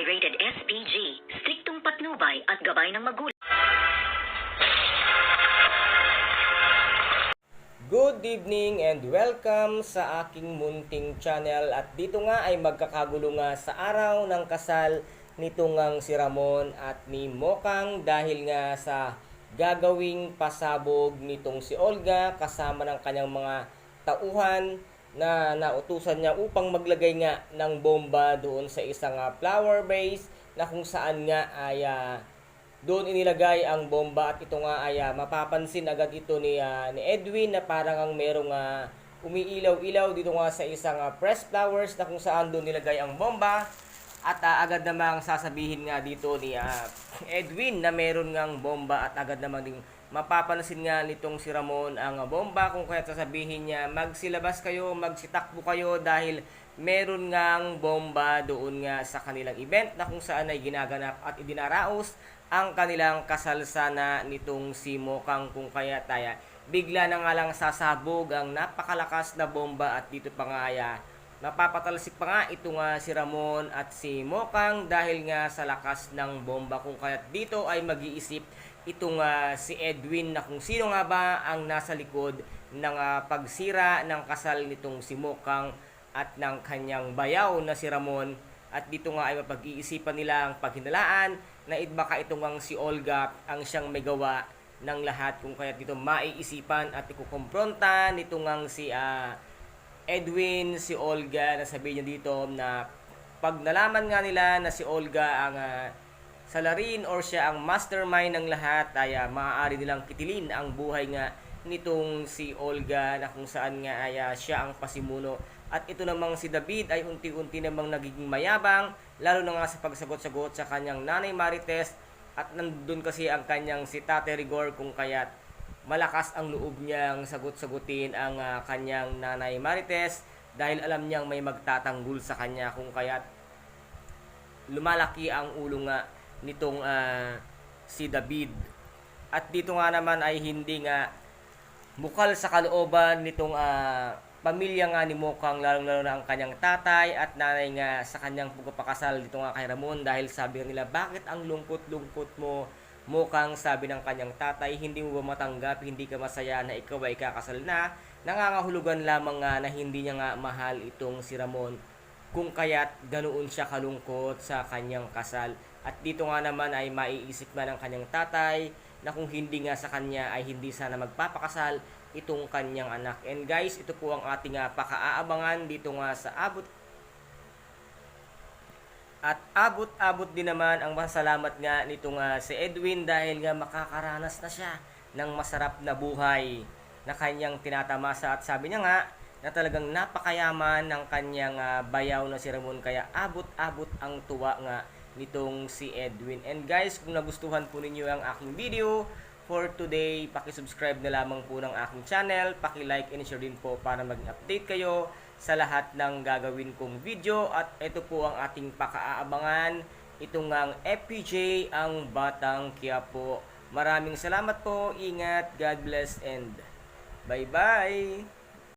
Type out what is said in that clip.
Barangay Rated SPG, striktong patnubay at gabay ng magulang. Good evening and welcome sa aking munting channel at dito nga ay magkakagulo nga sa araw ng kasal nitong ngang si Ramon at ni Mokang dahil nga sa gagawing pasabog nitong si Olga kasama ng kanyang mga tauhan na nautusan niya upang maglagay nga ng bomba doon sa isang ah, flower base na kung saan nga ay ah, doon inilagay ang bomba at ito nga ay ah, mapapansin agad ito ni, ah, ni Edwin na parang ang merong ah, umiilaw-ilaw dito nga sa isang ah, press flowers na kung saan doon nilagay ang bomba. At ah, agad namang sasabihin nga dito ni ah, Edwin na meron ngang bomba at agad namang ding mapapansin nga nitong si Ramon ang bomba kung kaya sasabihin niya magsilabas kayo, magsitakbo kayo dahil meron ngang bomba doon nga sa kanilang event na kung saan ay ginaganap at idinaraos ang kanilang kasal sana nitong si Mokang kung kaya taya. Bigla na nga lang sasabog ang napakalakas na bomba at dito pa nga ay ah, mapapatalsik pa nga ito nga si Ramon at si Mokang dahil nga sa lakas ng bomba kung kaya dito ay mag-iisip itong ah, si Edwin na kung sino nga ba ang nasa likod ng ah, pagsira ng kasal nitong si Mokang at ng kanyang bayaw na si Ramon. At dito nga ay mapag-iisipan nila ang paghinalaan na baka itong ang si Olga ang siyang may gawa ng lahat. Kung kaya dito maiisipan at ikukompronta nitong ang si ah, Edwin, si Olga na sabihin niya dito na pag nalaman nga nila na si Olga ang ah, salarin or siya ang mastermind ng lahat ay ah, maaari nilang kitilin ang buhay nga nitong si Olga na kung saan nga ay ah, siya ang pasimuno. At ito namang si David ay unti-unti namang nagiging mayabang lalo na nga sa pagsagot-sagot sa kanyang nanay Marites. At nandun kasi ang kanyang si Tate Rigor kung kaya't malakas ang loob niyang sagot-sagutin ang ah, kanyang nanay Marites dahil alam niyang may magtatanggol sa kanya kung kaya't lumalaki ang ulo nga nitong ah, si David. At dito nga naman ay hindi nga bukal sa kalooban nitong ah, pamilya nga ni Mokang lalong-lalo na ang kanyang tatay at nanay nga sa kanyang pagpapakasal dito nga kay Ramon. Dahil sabi nila bakit ang lungkot-lungkot mo Mokang? Sabi ng kanyang tatay hindi mo ba matanggap? Hindi ka masaya na ikaw ay kakasal na? Nangangahulugan lamang nga na hindi niya nga mahal itong si Ramon kung kaya't ganoon siya kalungkot sa kanyang kasal. At dito nga naman ay maiisip nga ng kanyang tatay na kung hindi nga sa kanya ay hindi sana magpapakasal itong kanyang anak. And guys, ito po ang ating uh, pakaaabangan dito nga sa abot. At abot-abot din naman ang masalamat nga nitong uh, si Edwin dahil nga makakaranas na siya ng masarap na buhay na kanyang tinatamasa. At sabi niya nga na talagang napakayaman ng kanyang ah, bayaw na si Ramon kaya abot-abot ang tuwa nga nitong si Edwin. And guys, kung nagustuhan po ninyo ang aking video for today, paki-subscribe na lamang po ng aking channel, paki-like and share din po para maging update kayo sa lahat ng gagawin kong video at ito po ang ating pakaaabangan itong ang FPJ ang Batang Quiapo. Maraming salamat po, ingat, God bless and bye-bye!